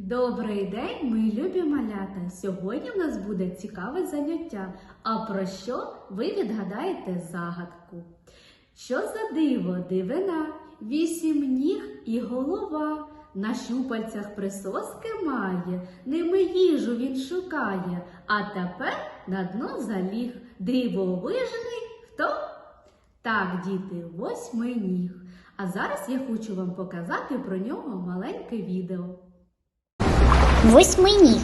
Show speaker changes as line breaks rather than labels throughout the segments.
Добрий день, мої любі малята! Сьогодні в нас буде цікаве заняття. А про що ви відгадаєте загадку? Що за диво, дивина, вісім ніг і голова. На щупальцях присоски має, ними їжу він шукає, а тепер на дно заліг. Дивовижний хто? Так, діти, восьминіг. А зараз я хочу вам показати про нього маленьке відео.
Восьминіг.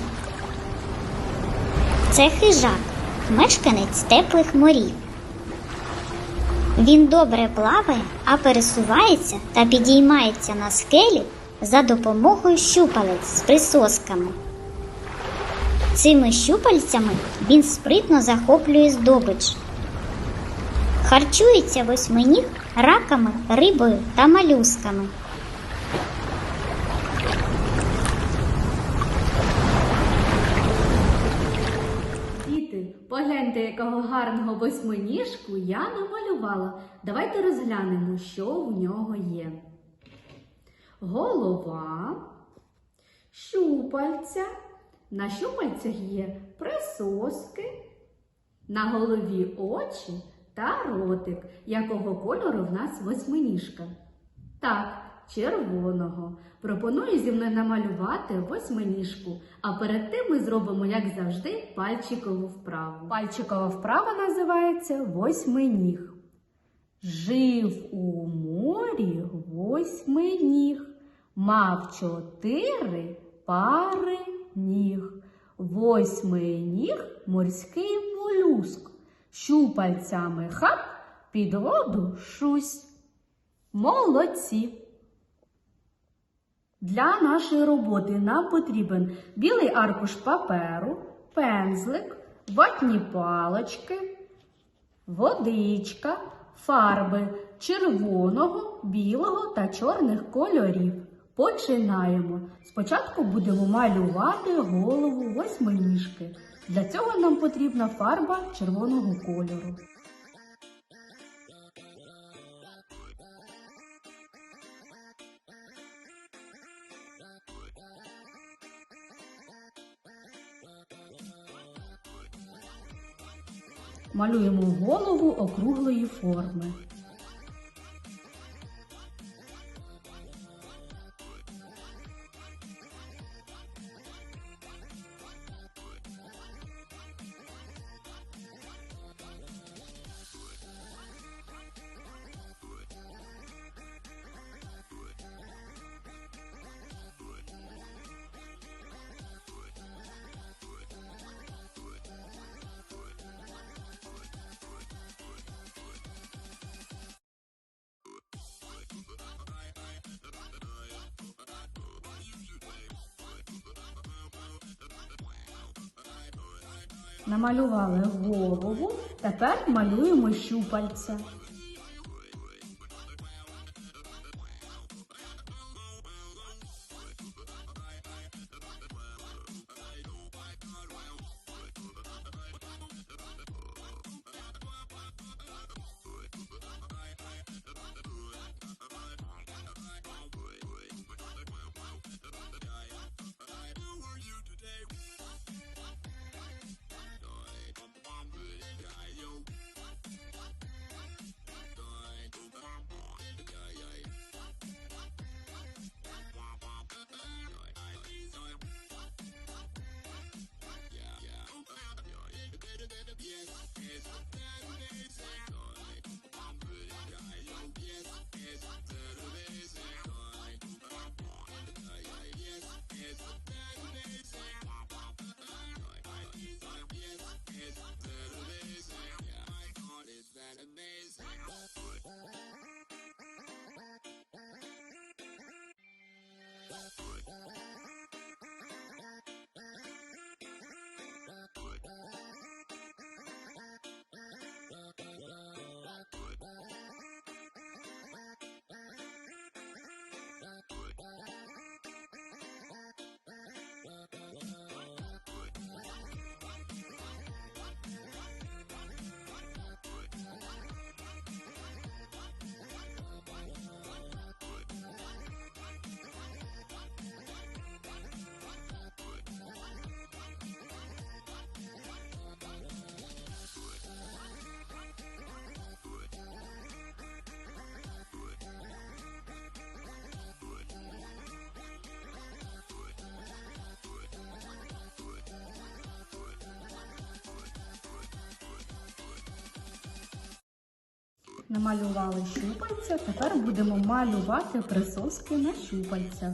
Це хижак, мешканець теплих морів. Він добре плаває, а пересувається та підіймається на скелі за допомогою щупалець з присосками. Цими щупальцями він спритно захоплює здобич. Харчується восьминіг раками, рибою та малюсками.
Погляньте, якого гарного восьминіжку я намалювала. Давайте розглянемо, що в нього є. Голова, щупальця. На щупальцях є присоски, на голові очі та ротик. Якого кольору в нас восьминіжка? Так, червоного. Пропоную зі мною намалювати восьминіжку. А перед тим ми зробимо, як завжди, пальчикову вправу. Пальчикова вправа називається восьминіг. Жив у морі восьминіг, мав чотири пари ніг. Восьминіг морський молюск. Щупальцями хап під воду шусь. Молодці! Для нашої роботи нам потрібен білий аркуш паперу, пензлик, ватні палочки, водичка, фарби червоного, білого та чорних кольорів. Починаємо. Спочатку будемо малювати голову восьминіжки. Для цього нам потрібна фарба червоного кольору. Малюємо голову округлої форми. Намалювали голову, тепер малюємо щупальця. Намалювали щупальця, тепер будемо малювати присоски на щупальцях.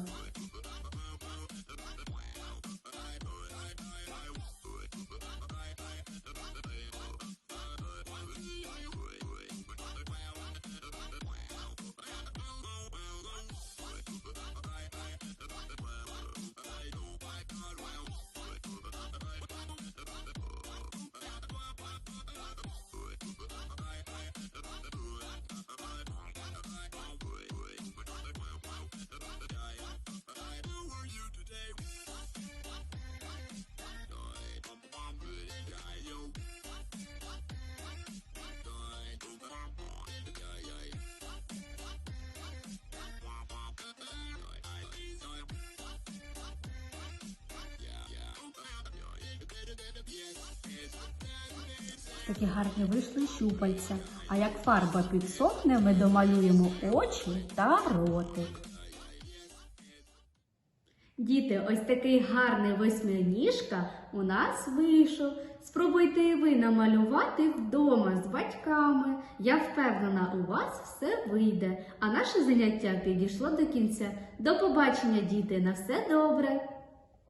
Такі гарні вийшли щупальця. А як фарба підсохне, ми домалюємо очі та ротик. Діти, ось такий гарний восьминіжка у нас вийшов. Спробуйте і ви намалювати вдома з батьками. Я впевнена, у вас все вийде. А наше заняття підійшло до кінця. До побачення, діти, на все добре!